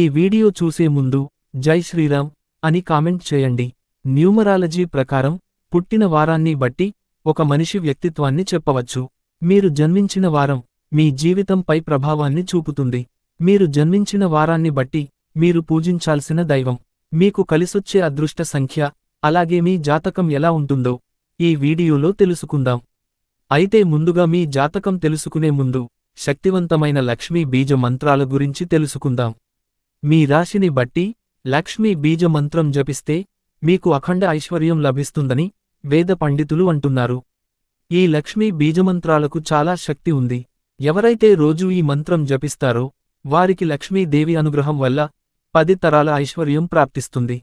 ఈ వీడియో చూసే ముందు జై శ్రీరామ్ అని కామెంట్ చేయండి. న్యూమరాలజీ ప్రకారం పుట్టిన వారాన్ని బట్టి ఒక మనిషి వ్యక్తిత్వాన్ని చెప్పవచ్చు. మీరు జన్మించిన వారం మీ జీవితంపై ప్రభావాన్ని చూపుతుంది. మీరు జన్మించిన వారాన్ని బట్టి మీరు పూజించాల్సిన దైవం. మీకు కలిసొచ్చే అదృష్ట సంఖ్య అలాగే మీ జాతకం ఎలా ఉంటుందో ఈ వీడియోలో తెలుసుకుందాం. అయితే ముందుగా మీ జాతకం తెలుసుకునే ముందు శక్తివంతమైన లక్ష్మీ బీజ మంత్రాల గురించి తెలుసుకుందాం. మీ రాశిని బట్టి లక్ష్మీ బీజ మంత్రం జపిస్తే మీకు అఖండ ఐశ్వర్యం లభిస్తుందని వేద పండితులు అంటున్నారు. ఈ లక్ష్మీ బీజమంత్రాలకు చాలా శక్తి ఉంది. ఎవరైతే రోజూ ఈ మంత్రం జపిస్తారో వారికి లక్ష్మీదేవి అనుగ్రహం వల్ల పది తరాల ఐశ్వర్యం ప్రాప్తిస్తుంది.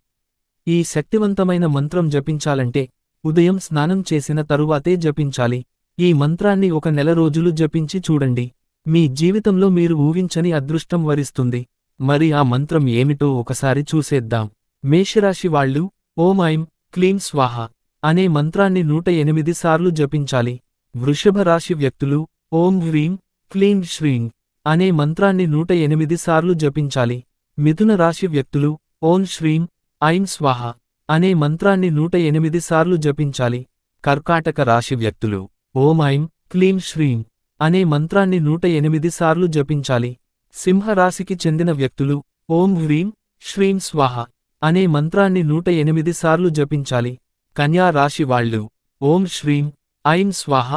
ఈ శక్తివంతమైన మంత్రం జపించాలంటే ఉదయం స్నానం చేసిన తరువాతే జపించాలి. ఈ మంత్రాన్ని ఒక నెల రోజులు జపించి చూడండి. మీ జీవితంలో మీరు ఊహించని అదృష్టం వరిస్తుంది. మరి ఆ మంత్రం ఏమిటో ఒకసారి చూసేద్దాం. మేషరాశి వాళ్ళు ఓం ఐం క్లీం స్వాహ అనే మంత్రాన్ని నూట ఎనిమిది సార్లు జపించాలి. వృషభ రాశి వ్యక్తులు ఓం హ్రీం క్లీం శ్రీం అనే మంత్రాన్ని నూట ఎనిమిది సార్లు జపించాలి. మిథున రాశి వ్యక్తులు ఓం శ్రీం ఐం స్వాహ అనే మంత్రాన్ని నూట ఎనిమిది సార్లు జపించాలి. కర్కాటక రాశి వ్యక్తులు ఓం ఐం క్లీం శ్రీం అనే మంత్రాన్ని నూట ఎనిమిది సార్లు జపించాలి. సింహరాశికి చెందిన వ్యక్తులు ఓం హ్రీం శ్రీం స్వాహ అనే మంత్రాన్ని నూట ఎనిమిది సార్లు జపించాలి. కన్యా రాశి వాళ్ళు ఓం శ్రీం ఐం స్వాహ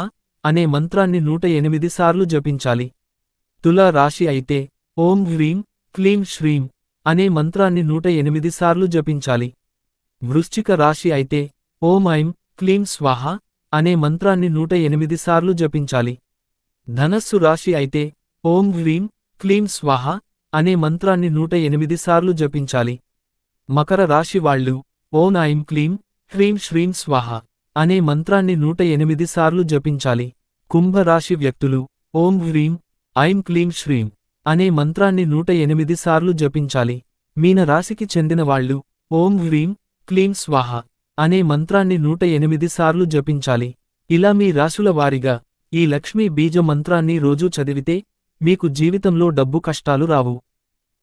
అనే మంత్రాన్ని నూట ఎనిమిది సార్లు జపించాలి. తులా రాశి అయితే ఓం హ్రీం క్లీం శ్రీం అనే మంత్రాన్ని నూట ఎనిమిది సార్లు జపించాలి. వృశ్చిక రాశి అయితే ఓం ఐం క్లీం స్వాహ అనే మంత్రాన్ని నూట ఎనిమిది సార్లు జపించాలి. ధనస్సు రాశి అయితే ఓం హ్రీం క్లీం స్వాహ అనే మంత్రాన్ని నూట ఎనిమిది సార్లు జపించాలి. మకర రాశి వాళ్ళు ఓం ఐం క్లీం హ్రీం శ్రీం స్వాహ అనే మంత్రాన్ని నూట ఎనిమిది సార్లు జపించాలి. కుంభరాశి వ్యక్తులు ఓం హ్రీం ఐం క్లీం శ్రీం అనే మంత్రాన్ని నూట ఎనిమిది సార్లు జపించాలి. మీన రాశికి చెందిన వాళ్ళు ఓం హ్రీం క్లీం స్వాహ అనే మంత్రాన్ని నూట ఎనిమిది సార్లు జపించాలి. ఇలా మీ రాశుల వారిగా ఈ లక్ష్మీ బీజ మంత్రాన్ని రోజూ చదివితే మీకు జీవితంలో డబ్బు కష్టాలు రావు.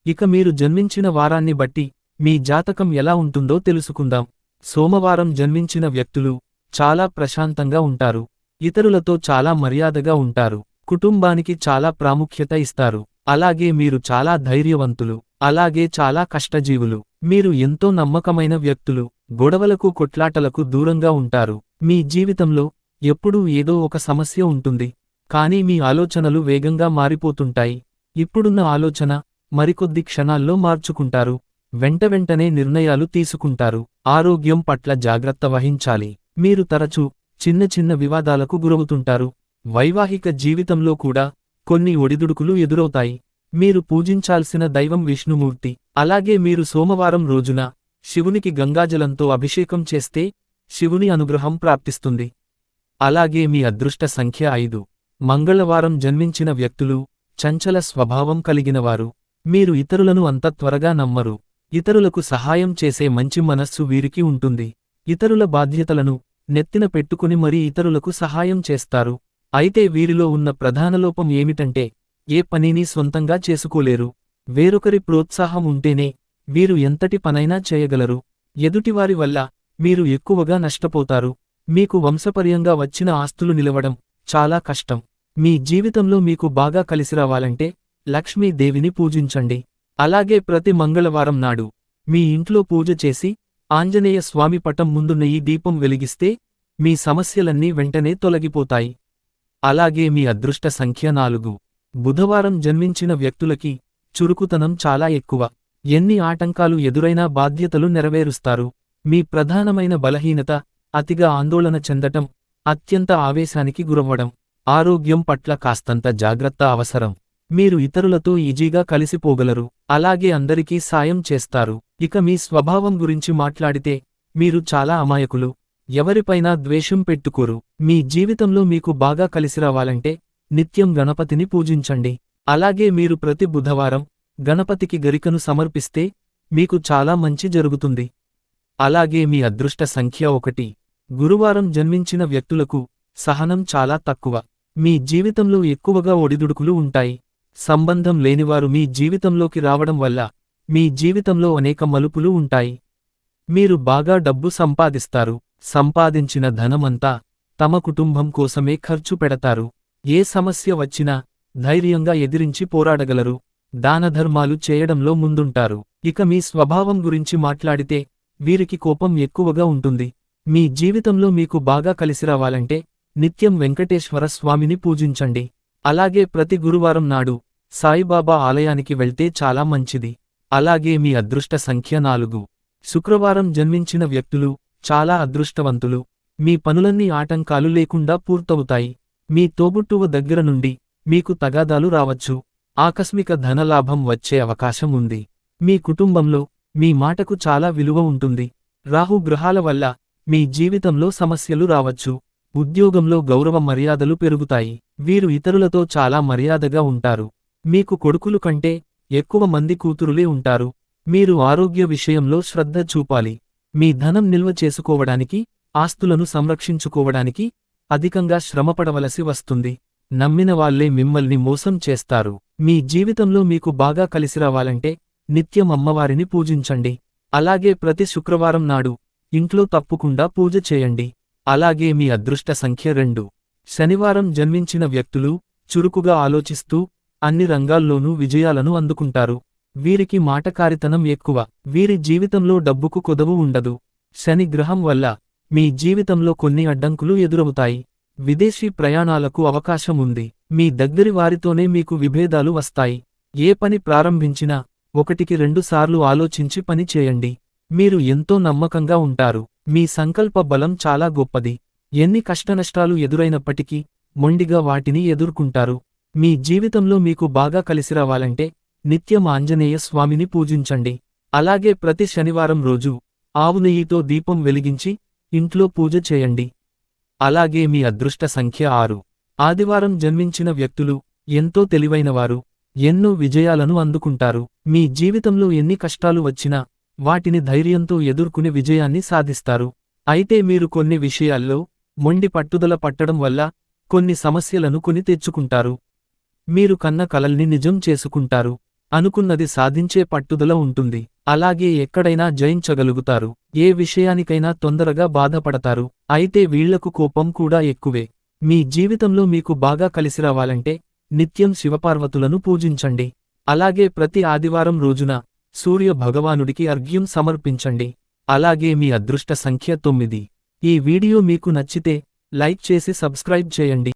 ఇక మీరు జన్మించిన వారాన్ని బట్టి మీ జాతకం ఎలా ఉంటుందో తెలుసుకుందాం. సోమవారం జన్మించిన వ్యక్తులు చాలా ప్రశాంతంగా ఉంటారు. ఇతరులతో చాలా మర్యాదగా ఉంటారు. కుటుంబానికి చాలా ప్రాముఖ్యత ఇస్తారు. అలాగే మీరు చాలా ధైర్యవంతులు. అలాగే చాలా కష్టజీవులు. మీరు ఎంతో నమ్మకమైన వ్యక్తులు. గొడవలకు కొట్లాటలకు దూరంగా ఉంటారు. మీ జీవితంలో ఎప్పుడూ ఏదో ఒక సమస్య ఉంటుంది. కానీ మీ ఆలోచనలు వేగంగా మారిపోతుంటాయి. ఇప్పుడున్న ఆలోచన మరికొద్ది క్షణాల్లో మార్చుకుంటారు. వెంట వెంటనే నిర్ణయాలు తీసుకుంటారు. ఆరోగ్యం పట్ల జాగ్రత్త వహించాలి. మీరు తరచూ చిన్న చిన్న వివాదాలకు గురవుతుంటారు. వైవాహిక జీవితంలో కూడా కొన్ని ఒడిదుడుకులు ఎదురవుతాయి. మీరు పూజించాల్సిన దైవం విష్ణుమూర్తి. అలాగే మీరు సోమవారం రోజున శివునికి గంగాజలంతో అభిషేకం చేస్తే శివుని అనుగ్రహం ప్రాప్తిస్తుంది. అలాగే మీ అదృష్ట సంఖ్య ఐదు. మంగళవారం జన్మించిన వ్యక్తులు చంచల స్వభావం కలిగినవారు. మీరు ఇతరులను అంత త్వరగా నమ్మరు. ఇతరులకు సహాయం చేసే మంచి మనస్సు వీరికి ఉంటుంది. ఇతరుల బాధ్యతలను నెత్తిన పెట్టుకుని మరీ ఇతరులకు సహాయం చేస్తారు. అయితే వీరిలో ఉన్న ప్రధాన లోపం ఏమిటంటే ఏ పనిని సొంతంగా చేసుకోలేరు. వేరొకరి ప్రోత్సాహం ఉంటేనే వీరు ఎంతటి పనైనా చేయగలరు. ఎదుటివారి వల్ల మీరు ఎక్కువగా నష్టపోతారు. మీకు వంశపర్యంగా వచ్చిన ఆస్తులు నిలవడం చాలా కష్టం. మీ జీవితంలో మీకు బాగా కలిసిరావాలంటే లక్ష్మీదేవిని పూజించండి. అలాగే ప్రతి మంగళవారం నాడు మీ ఇంట్లో పూజ చేసి ఆంజనేయ స్వామి పటం ముందున్న ఈ దీపం వెలిగిస్తే మీ సమస్యలన్నీ వెంటనే తొలగిపోతాయి. అలాగే మీ అదృష్ట సంఖ్య నాలుగు. బుధవారం జన్మించిన వ్యక్తులకి చురుకుతనం చాలా ఎక్కువ. ఎన్ని ఆటంకాలు ఎదురైనా బాధ్యతలు నెరవేరుస్తారు. మీ ప్రధానమైన బలహీనత అతిగా ఆందోళన చెందటం అత్యంత ఆవేశానికి గురవ్వడం. ఆరోగ్యం పట్ల కాస్తంత జాగ్రత్త అవసరం. మీరు ఇతరులతో ఈజీగా కలిసిపోగలరు. అలాగే అందరికీ సాయం చేస్తారు. ఇక మీ స్వభావం గురించి మాట్లాడితే మీరు చాలా అమాయకులు. ఎవరిపైనా ద్వేషం పెట్టుకోరు. మీ జీవితంలో మీకు బాగా కలిసిరావాలంటే నిత్యం గణపతిని పూజించండి. అలాగే మీరు ప్రతి బుధవారం గణపతికి గరికను సమర్పిస్తే మీకు చాలా మంచి జరుగుతుంది. అలాగే మీ అదృష్ట సంఖ్య ఒకటి. గురువారం జన్మించిన వ్యక్తులకు సహనం చాలా తక్కువ. మీ జీవితంలో ఎక్కువగా ఒడిదుడుకులు ఉంటాయి. సంబంధం లేనివారు మీ జీవితంలోకి రావడం వల్ల మీ జీవితంలో అనేక మలుపులు ఉంటాయి. మీరు బాగా డబ్బు సంపాదిస్తారు. సంపాదించిన ధనమంతా తమ కుటుంబం కోసమే ఖర్చు పెడతారు. ఏ సమస్య వచ్చినా ధైర్యంగా ఎదిరించి పోరాడగలరు. దానధర్మాలు చేయడంలో ముందుంటారు. ఇక మీ స్వభావం గురించి మాట్లాడితే వీరికి కోపం ఎక్కువగా ఉంటుంది. మీ జీవితంలో మీకు బాగా కలిసి రావాలంటే నిత్యం వెంకటేశ్వర స్వామిని పూజించండి. అలాగే ప్రతి గురువారం నాడు సాయిబాబా ఆలయానికి వెళ్తే చాలా మంచిది. అలాగే మీ అదృష్ట సంఖ్య నాలుగు. శుక్రవారం జన్మించిన వ్యక్తులు చాలా అదృష్టవంతులు. మీ పనులన్నీ ఆటంకాలు లేకుండా పూర్తవుతాయి. మీ తోబుట్టువ దగ్గర నుండి మీకు తగాదాలు రావచ్చు. ఆకస్మిక ధనలాభం వచ్చే అవకాశం ఉంది. మీ కుటుంబంలో మీ మాటకు చాలా విలువ ఉంటుంది. రాహు గ్రహాల వల్ల మీ జీవితంలో సమస్యలు రావచ్చు. ఉద్యోగంలో గౌరవ మర్యాదలు పెరుగుతాయి. వీరు ఇతరులతో చాలా మర్యాదగా ఉంటారు. మీకు కొడుకులు కంటే ఎక్కువ మంది కూతురులే ఉంటారు. మీరు ఆరోగ్య విషయంలో శ్రద్ధ చూపాలి. మీ ధనం నిల్వ చేసుకోవడానికి ఆస్తులను సంరక్షించుకోవడానికి అధికంగా శ్రమపడవలసి వస్తుంది. నమ్మిన వాళ్ళే మిమ్మల్ని మోసం చేస్తారు. మీ జీవితంలో మీకు బాగా కలిసి రావాలంటే నిత్యం అమ్మవారిని పూజించండి. అలాగే ప్రతి శుక్రవారం నాడు ఇంట్లో తప్పకుండా పూజ చేయండి. అలాగే మీ అదృష్ట సంఖ్య రెండు. శనివారం జన్మించిన వ్యక్తులు చురుకుగా ఆలోచిస్తూ అన్ని రంగాల్లోనూ విజయాలను అందుకుంటారు. వీరికి మాటకారితనం ఎక్కువ. వీరి జీవితంలో డబ్బుకు కొదవు ఉండదు. శని గ్రహం వల్ల మీ జీవితంలో కొన్ని అడ్డంకులు ఎదురవుతాయి. విదేశీ ప్రయాణాలకు అవకాశం ఉంది. మీ దగ్గరి వారితోనే మీకు విభేదాలు వస్తాయి. ఏ పని ప్రారంభించినా ఒకటికి రెండుసార్లు ఆలోచించి పని చేయండి. మీరు ఎంతో నమ్మకంగా ఉంటారు. మీ సంకల్ప బలం చాలా గొప్పది. ఎన్ని కష్టనష్టాలు ఎదురైనప్పటికీ మొండిగా వాటిని ఎదుర్కొంటారు. మీ జీవితంలో మీకు బాగా కలిసి రావాలంటే నిత్యం ఆంజనేయ స్వామిని పూజించండి. అలాగే ప్రతి శనివారం రోజు ఆవు నెయ్యితో దీపం వెలిగించి ఇంట్లో పూజ చేయండి. అలాగే మీ అదృష్ట సంఖ్య ఆరు. ఆదివారం జన్మించిన వ్యక్తులు ఎంతో తెలివైనవారు ఎన్నో విజయాలను అందుకుంటారు. మీ జీవితంలో ఎన్ని కష్టాలు వచ్చినా వాటిని ధైర్యంతో ఎదుర్కొనే విజయాన్ని సాధిస్తారు. అయితే మీరు కొన్ని విషయాల్లో మొండి పట్టుదల పట్టడం వల్ల కొన్ని సమస్యలను కొని తెచ్చుకుంటారు. మీరు కన్న కలల్ని నిజం చేసుకుంటారు. అనుకున్నది సాధించే పట్టుదల ఉంటుంది. అలాగే ఎక్కడైనా జయించగలుగుతారు. ఏ విషయానికైనా తొందరగా బాధపడతారు. అయితే వీళ్ళకు కోపం కూడా ఎక్కువే. మీ జీవితంలో మీకు బాగా కలిసి రావాలంటే నిత్యం శివపార్వతులను పూజించండి. అలాగే ప్రతి ఆదివారం రోజున సూర్య భగవానుడికి అర్ఘ్యం సమర్పించండి. అలాగే మీ అదృష్ట సంఖ్య తొమ్మిది. ఈ వీడియో మీకు నచ్చితే లైక్ చేసి సబ్స్క్రైబ్ చేయండి.